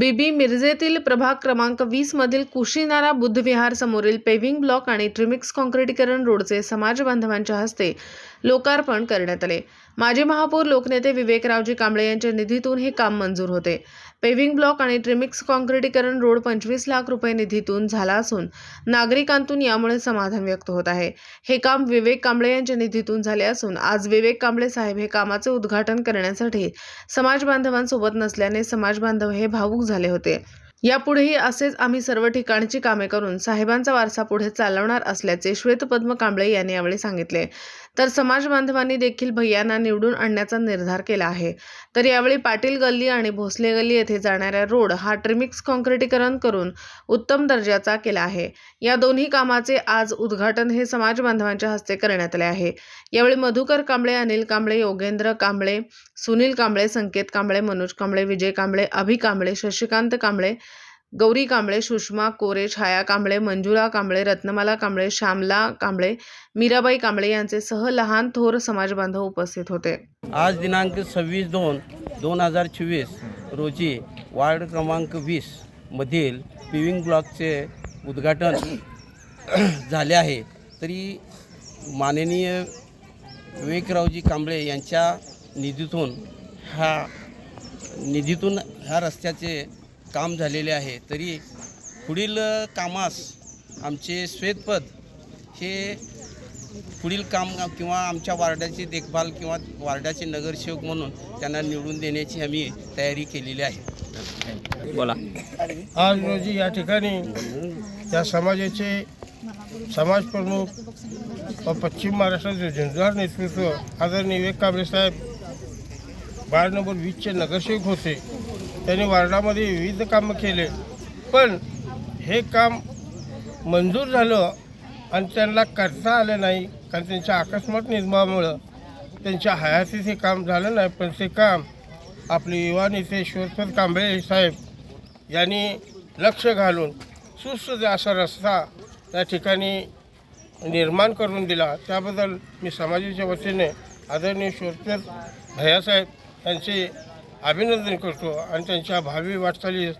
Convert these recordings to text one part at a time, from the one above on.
बीबी मिरजेतील प्रभाग क्रमांक वीस मधील कुशीनारा बुद्धविहार समोरील पेव्हिंग ब्लॉक आणि ट्रिमिक्स काँक्रिटीकरण रोडचे समाज बांधवांच्या हस्ते लोकार्पण करण्यात आले. माजी महापौर लोकनेते विवेकरावजी कांबळे यांच्या निधीतून हे काम मंजूर होते. पेव्हिंग ब्लॉक आणि ट्रिमिक्स काँक्रिटीकरण रोड पंचवीस लाख रुपये निधीतून झाला असून नागरिकांतून यामुळे समाधान व्यक्त होत आहे. हे काम विवेक कांबळे यांच्या निधीतून झाले असून आज विवेक कांबळे साहेब हे कामाचे उद्घाटन करण्यासाठी समाज बांधवांसोबत नसल्याने समाज बांधव हे भावूक झाले होते. यापुढेही असेच आम्ही सर्व ठिकाणची कामे करून साहेबांचा वारसा पुढे चालवणार असल्याचे श्वेतपद्म कांबळे यांनी यावेळी सांगितले. तर समाज बांधवांनी देखील भैयांना निवडून आणण्याचा निर्धार केला आहे. तर यावेळी पाटील गल्ली आणि भोसले गल्ली येथे जाणाऱ्या रोड हा ट्रिमिक्स कॉन्क्रिटीकरण करून उत्तम दर्जाचा केला आहे. या दोन्ही कामाचे आज उद्घाटन हे समाज बांधवांच्या हस्ते करण्यात आले आहे. यावेळी मधुकर कांबळे अनिल कांबळे योगेंद्र कांबळे सुनील कांबळे संकेत कांबळे मनोज कांबळे विजय कांबळे अभि कांबळे शशिकांत कांबळे गौरी कांबळे सुषमा कोरे छाया कांबळे मंजुळा कांबळे रत्नमाला कांबळे श्यामला कांबळे मीराबाई कांबळे यांचे सह लहान थोर समाज बांधव उपस्थित होते. आज दिनांक सव्वीस दोन दोन हजार चोवीस रोजी वार्ड क्रमांक वीस मधील पिविंग ब्लॉकचे उद्घाटन झाले आहे. तरी माननीय विवेकरावजी कांबळे यांच्या निधीतून ह्या निधीतून ह्या रस्त्याचे काम झालेले आहे तरी पुढील कामास आमचे श्वेतपद हे पुढील काम किंवा आमच्या वार्डाची देखभाल किंवा वार्डाचे नगरसेवक म्हणून त्यांना निवडून देण्याची आम्ही तयारी केलेली आहे. बोला. आज रोजी या ठिकाणी या समाजाचे समाज प्रमुख व पश्चिम महाराष्ट्राचे झुंजार नेतृत्व आदरणीय विवेक कांबळे साहेब वार्ड नंबर वीसचे नगरसेवक होते. त्यांनी वार्डामध्ये विविध कामं केले. पण हे काम मंजूर झालं आणि त्यांना करता आलं नाही कारण त्यांच्या अकस्मात निर्मामुळं त्यांच्या हयातीत हे काम झालं नाही. पण ते काम आपले युवा नेते ईश्वरपद कांबळे साहेब यांनी लक्ष घालून सुस्थ असा रस्ता त्या ठिकाणी निर्माण करून दिला. त्याबद्दल मी समाजाच्या वतीने आदरणीय शोधपद भैयासाहेब यांचे अभिनंदन करतो आणि त्यांच्या भावी वाटचालीस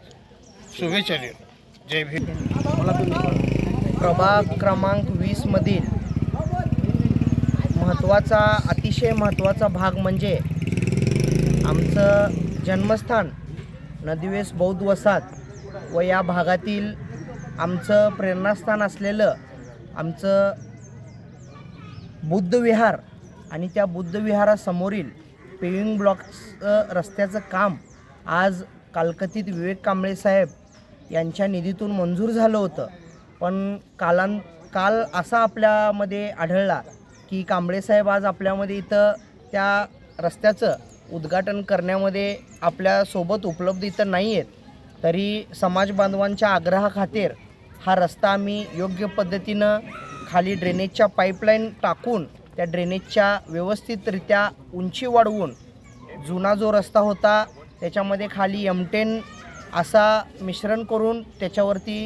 शुभेच्छा देतो. जय भीम. प्रभाग क्रमांक वीसमधील महत्त्वाचा अतिशय महत्त्वाचा भाग म्हणजे आमचं जन्मस्थान नदिवेस बौद्ध वसाहत व या भागातील आमचं प्रेरणास्थान असलेलं आमचं बुद्धविहार आणि त्या बुद्धविहारासमोरील पेविंग ब्लॉक्सचं रस्त्याचं काम आज कालकथित विवेक कांबळे साहेब यांच्या निधीतून मंजूर झालं होतं. पण कालां काल असा आपल्यामध्ये आढळला की कांबळे साहेब आज आपल्यामध्ये इथं त्या रस्त्याचं उद्घाटन करण्यामध्ये आपल्यासोबत उपलब्ध इथं नाही आहेत तरी समाज बांधवांच्या आग्रहाखातीर हा रस्ता आम्ही योग्य पद्धतीनं खाली ड्रेनेजच्या पाईपलाईन टाकून त्या ड्रेनेजच्या व्यवस्थितरित्या उंची वाढवून जुना जो रस्ता होता त्याच्यामध्ये खाली एमटेन असा मिश्रण करून त्याच्यावरती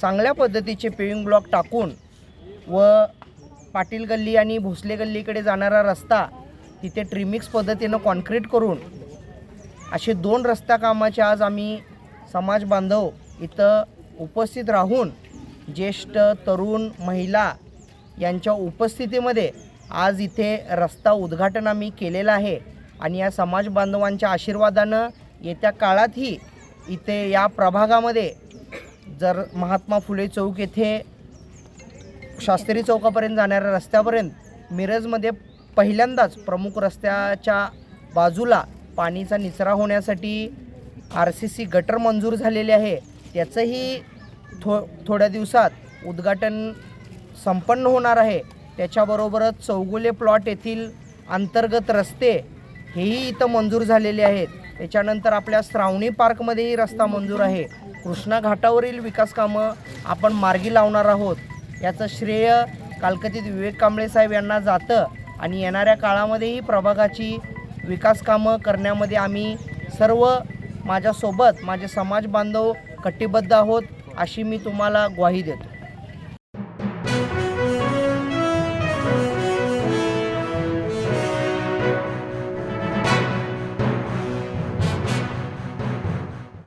चांगल्या पद्धतीचे पेविंग ब्लॉक टाकून व पाटील गल्ली आणि भोसले गल्लीकडे जाणारा रस्ता तिथे ट्रिमिक्स पद्धतीनं कॉन्क्रीट करून असे दोन रस्ता कामाचे आज आम्ही समाज बांधव इथं उपस्थित राहून ज्येष्ठ तरुण महिला यांच्या उपस्थितीमध्ये आज इथे रस्ता उद्घाटन आम्ही केलेलं आहे. आणि या समाज बांधवांच्या आशीर्वादानं येत्या काळातही इथे या प्रभागामध्ये जर महात्मा फुले चौक येथे शास्त्री चौकापर्यंत जाणाऱ्या रस्त्यापर्यंत मिरजमध्ये पहिल्यांदाच प्रमुख रस्त्याच्या बाजूला पाणीचा निचरा होण्यासाठी आर सी सी गटर मंजूर झालेले आहे. त्याचंही थो थोड्या दिवसात उद्घाटन संपन्न होणार आहे. त्याच्याबरोबरच चौगुले प्लॉट येथील अंतर्गत रस्ते हेही इथं मंजूर झालेले आहेत. त्याच्यानंतर आपल्या श्रावणी पार्कमध्येही रस्ता मंजूर आहे. कृष्णा घाटावरील विकास कामं आपण मार्गी लावणार आहोत. याचं श्रेय कालकथित विवेक कांबळे साहेब यांना जातं आणि येणाऱ्या काळामध्येही प्रभागाची विकास कामं करण्यामध्ये आम्ही सर्व माझ्यासोबत माझे समाज बांधव कटिबद्ध आहोत अशी मी तुम्हाला ग्वाही देतो.